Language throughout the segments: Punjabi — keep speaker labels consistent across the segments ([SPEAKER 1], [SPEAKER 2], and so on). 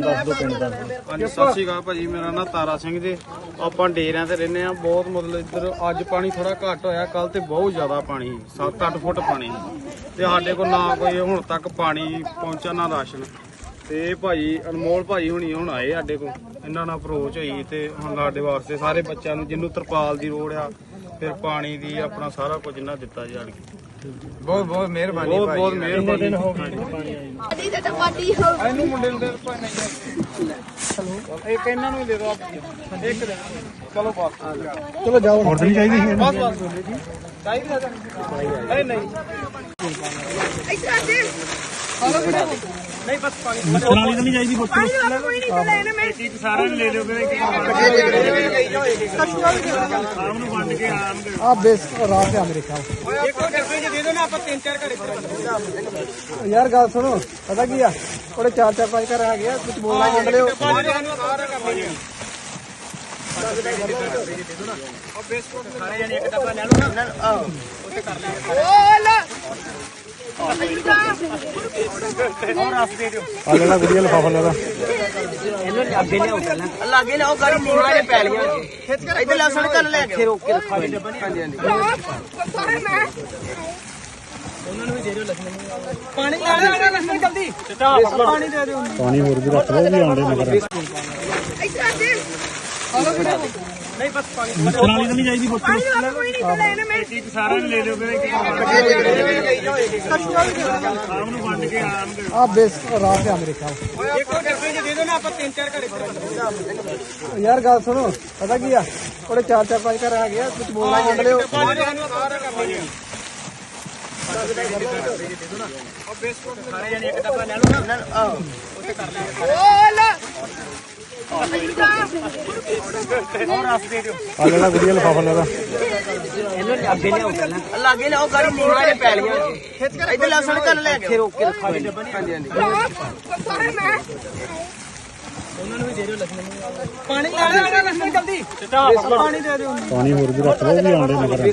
[SPEAKER 1] ਦੱਸ ਦੋ ਪਿੰਡ ਦਾ।
[SPEAKER 2] ਹਾਂਜੀ, ਸਤਿ ਸ਼੍ਰੀ ਅਕਾਲ ਭਾਜੀ, ਮੇਰਾ ਨਾਮ ਤਾਰਾ ਸਿੰਘ ਜੀ। ਆਪਾਂ ਡੇਰਿਆਂ ਤੇ ਰਹਿੰਦੇ ਆ ਬਹੁਤ ਮਤਲਬ ਇੱਧਰ ਅੱਜ ਪਾਣੀ ਥੋੜਾ ਘੱਟ ਹੋਇਆ। ਕੱਲ ਤੇ ਬਹੁਤ ਜ਼ਿਆਦਾ ਪਾਣੀ 7-8 ਫੁੱਟ ਪਾਣੀ ਸੀ। ਤੇ ਸਾਡੇ ਕੋਲ ਨਾ ਕੋਈ ਹੁਣ ਤੱਕ ਪਾਣੀ ਪਹੁੰਚਾ ਨਾ ਰਾਸ਼ਨ। ਤੇ ਭਾਜੀ, ਅਨਮੋਲ ਭਾਜੀ ਹੁਣੀ ਹੁਣ ਆਏ ਸਾਡੇ ਕੋਲ। ਇਹਨਾਂ ਨਾਲ ਅਪਰੋਚ ਹੋਈ ਤੇ ਹੁਣ ਸਾਡੇ ਵਾਸਤੇ ਸਾਰੇ ਬੱਚਿਆਂ ਨੂੰ, ਜਿਹਨੂੰ ਤਰਪਾਲ ਦੀ ਲੋੜ ਆ ਫਿਰ ਪਾਣੀ ਦੀ ਆਪਣਾ ਸਾਰਾ ਕੁਝ ਇਹਨਾਂ ਦਿੱਤਾ ਜਾਣ
[SPEAKER 3] ਬਹੁਤ ਬਹੁਤ ਮਿਹਰਬਾਨੀ
[SPEAKER 2] ਬਹੁਤ
[SPEAKER 3] ਭਾਈ।
[SPEAKER 2] ਬਹੁਤ ਮਿਹਰਬਾਨੀ?
[SPEAKER 4] ਪਾਰਟੀ ਤੇ ਪਾਰਟੀ ਹੋ
[SPEAKER 2] ਇਹਨੂੰ ਮੁੰਡੇ ਨੂੰ ਦੇ ਭਾਈ ਨਹੀਂ ਇੱਕ ਇਹਨਾਂ ਨੂੰ ਹੀ ਦੇ ਦਿਓ ਆਪ। ਇੱਕ ਦੇ ਚਲੋ ਬਸ।
[SPEAKER 1] ਚਲੋ ਜਾਓ। ਹੋਰ ਨਹੀਂ ਚਾਹੀਦੀ ਸੀ
[SPEAKER 2] ਬਸ ਬਸ। ਚਾਹੀਦੀ ਨਹੀਂ। ਨਹੀਂ
[SPEAKER 4] ਇੱਧਰ ਆ ਜੀ
[SPEAKER 2] ਨਹੀਂ ਬਸ ਪਾਣੀ
[SPEAKER 1] ਮੱਛਰਾਂ ਵਾਲੀ ਤਾਂ ਨਹੀਂ ਚਾਹੀਦੀ ਪੁੱਤ
[SPEAKER 4] ਪਾਣੀ ਵਾਲਾ ਕੋਈ ਨਹੀਂ ਚਲੇ ਇਹਨੇ ਮੈਂ
[SPEAKER 2] ਚੀਜ਼ ਸਾਰਿਆਂ ਨੂੰ ਲੈ ਲਿਓ ਕਿ ਸ਼ਾਮ ਨੂੰ ਵੰਡ ਕੇ ਆਣਗੇ
[SPEAKER 1] ਆ? ਬੇਸ ਰਾਤ ਆ ਮੇਰੇ ਖਿਆਲ
[SPEAKER 2] ਇੱਕੋ ਡੱਬੇ ਚ ਦੇ ਦਿਓ ਨਾ ਆਪਾਂ ਤਿੰਨ ਚਾਰ ਘੜੇ
[SPEAKER 1] ਯਾਰ ਗੱਲ ਸੁਣੋ ਪਤਾ ਕੀ ਆ ਉਹਦੇ ਚਾਰ ਚਾਰ ਪੰਜ ਘਰ ਆ ਗਿਆ ਕੁਝ ਬੋਲਣਾ ਮੰਗ ਲਿਓ
[SPEAKER 2] ਸਾਨੂੰ ਸਾਰਾ ਕਰ
[SPEAKER 1] ਆ ਲੈਣਾ ਗੁੜੀਆ ਲਫਾਫਾ ਲੈਣਾ
[SPEAKER 5] ਲਾਗੇ ਲਿਆਓ ਗਾੜੀ ਨੀਵਾਂ ਦੇ ਪੈ ਲੀਆਂ ਇੱਧਰ ਲਸਣ ਕੱਲ ਲੈ ਕੇ। ਰੋਕ ਕੇ ਰੱਖੋ। ਹਾਂਜੀ ਹਾਂਜੀ।
[SPEAKER 4] ਸਾਰੇ ਮੈਂ
[SPEAKER 5] ਪਾਣੀ ਲੈ ਲੈ ਲਸਣ ਜਲਦੀ। ਪਾਣੀ ਦੇ ਦਿਓ।
[SPEAKER 1] ਪਾਣੀ ਹੋਰ ਵੀ ਰੱਖ ਲਓ ਵੀ ਆਉਂਦੇ ਮਗਰ
[SPEAKER 4] ਇੱਧਰ ਆ ਜੀ
[SPEAKER 2] ਨਹੀਂ ਬਸ ਪਾਣੀ
[SPEAKER 1] ਤਾਂ ਨਹੀਂ ਚਾਹੀਦੀ
[SPEAKER 4] ਪਾਣੀ ਕੋਈ ਨਹੀਂ ਇਹਨੇ
[SPEAKER 2] ਨੂੰ ਲੈ ਲਿਓ ਨੂੰ ਵੰਡ ਕੇ
[SPEAKER 1] ਆ ਰਾਤ
[SPEAKER 2] ਇੱਕੋ ਡੱਬੇ ਦੇ ਨਾ ਆਪਾਂ ਤਿੰਨ ਚਾਰ ਘੜੇ
[SPEAKER 1] ਯਾਰ ਗੱਲ ਸੁਣੋ ਪਤਾ ਕੀ ਆ? ਉਹਦੇ ਚਾਰ ਚਾਰ ਪੰਜ ਘਰ ਆ ਗਿਆ ਕੁਝ ਬੋਲਣਾ ਮੰਗ ਲਿਓ।
[SPEAKER 2] ਸਾਨੂੰ ਸਾਰਾ ਕਰ ਲਈਏ
[SPEAKER 1] ਆ ਲੈਣਾ ਗੁੜੀਆ ਲਫਾਫਾ ਲੈਣਾ
[SPEAKER 5] ਲਾਗੇ ਲਿਆਓ ਲਾਗੇ ਲਿਆਓ ਗਾੜੀ ਨੀਵਾਂ ਦੇ ਪੈ ਲੀਆਂ ਇੱਧਰ ਲਸਣ ਕੱਲ ਲੈ ਕੇ ਰੋਕ ਕੇ ਰੱਖੋ ਹਾਂਜੀ ਹਾਂਜੀ
[SPEAKER 4] ਸਾਰੇ ਮੈਂ
[SPEAKER 5] ਪਾਣੀ ਲੈ ਲੈ, ਲਸਣ ਜਲਦੀ। ਪਾਣੀ ਦੇ ਦਿਓ
[SPEAKER 1] ਪਾਣੀ ਹੋਰ ਵੀ ਰੱਖ ਲਓ ਵੀ ਆਉਂਦੇ ਮਗਰ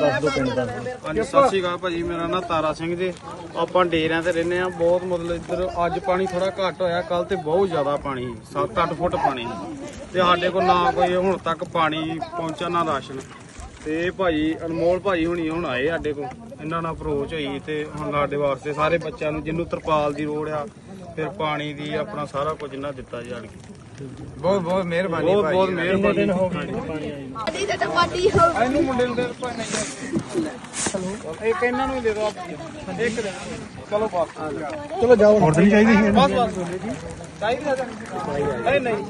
[SPEAKER 1] ਦੱਸ ਦੋ ਪਿੰਡ ਦਾ।
[SPEAKER 2] ਹਾਂਜੀ, ਸਤਿ ਸ਼੍ਰੀ ਅਕਾਲ ਭਾਜੀ, ਮੇਰਾ ਨਾਮ ਤਾਰਾ ਸਿੰਘ ਜੀ। ਆਪਾਂ ਡੇਰਿਆਂ ਤੇ ਰਹਿੰਦੇ ਆ ਬਹੁਤ ਮਤਲਬ ਇੱਧਰ ਅੱਜ ਪਾਣੀ ਥੋੜਾ ਘੱਟ ਹੋਇਆ ਕੱਲ ਤੇ ਬਹੁਤ ਜ਼ਿਆਦਾ ਪਾਣੀ 7-8 ਫੁੱਟ ਪਾਣੀ ਸੀ। ਤੇ ਸਾਡੇ ਕੋਲ ਨਾ ਕੋਈ ਹੁਣ ਤੱਕ ਪਾਣੀ ਪਹੁੰਚਾ ਨਾ ਰਾਸ਼ਨ। ਤੇ ਭਾਜੀ, ਅਨਮੋਲ ਭਾਜੀ ਹੁਣੀ ਹੁਣ ਆਏ ਸਾਡੇ ਕੋਲ। ਇਹਨਾਂ ਨਾਲ ਅਪਰੋਚ ਹੋਈ ਤੇ ਹੁਣ ਸਾਡੇ ਵਾਸਤੇ ਸਾਰੇ ਬੱਚਿਆਂ ਨੂੰ, ਜਿਹਨੂੰ ਤਰਪਾਲ ਦੀ ਲੋੜ ਆ ਫਿਰ ਪਾਣੀ ਦੀ ਆਪਣਾ ਸਾਰਾ ਕੁਝ ਇਹਨਾਂ ਦਿੱਤਾ ਜਾਣ
[SPEAKER 3] ਬਹੁਤ ਬਹੁਤ ਮਿਹਰਬਾਨੀ
[SPEAKER 2] ਬਹੁਤ
[SPEAKER 3] ਭਾਈ
[SPEAKER 2] ਬਹੁਤ ਮਿਹਰਬਾਨੀ?
[SPEAKER 4] ਪਾਰਟੀ ਤੇ ਪਾਰਟੀ ਹੋ
[SPEAKER 2] ਇਹਨੂੰ ਮੁੰਡੇ ਨੂੰ ਦੇ ਦਿਓ ਭਾਈ ਨਹੀਂ ਇੱਕ ਇਹਨਾਂ ਨੂੰ ਹੀ ਦੇ ਦਿਓ ਆਪ। ਇੱਕ ਦੇ ਚਲੋ ਬਸ।
[SPEAKER 1] ਚਲੋ ਜਾਓ। ਹੋਰ ਨਹੀਂ ਚਾਹੀਦੀ
[SPEAKER 2] ਬਸ ਬਸ ਚਾਹੀਦੀ ਨਹੀਂ ਨਹੀਂ।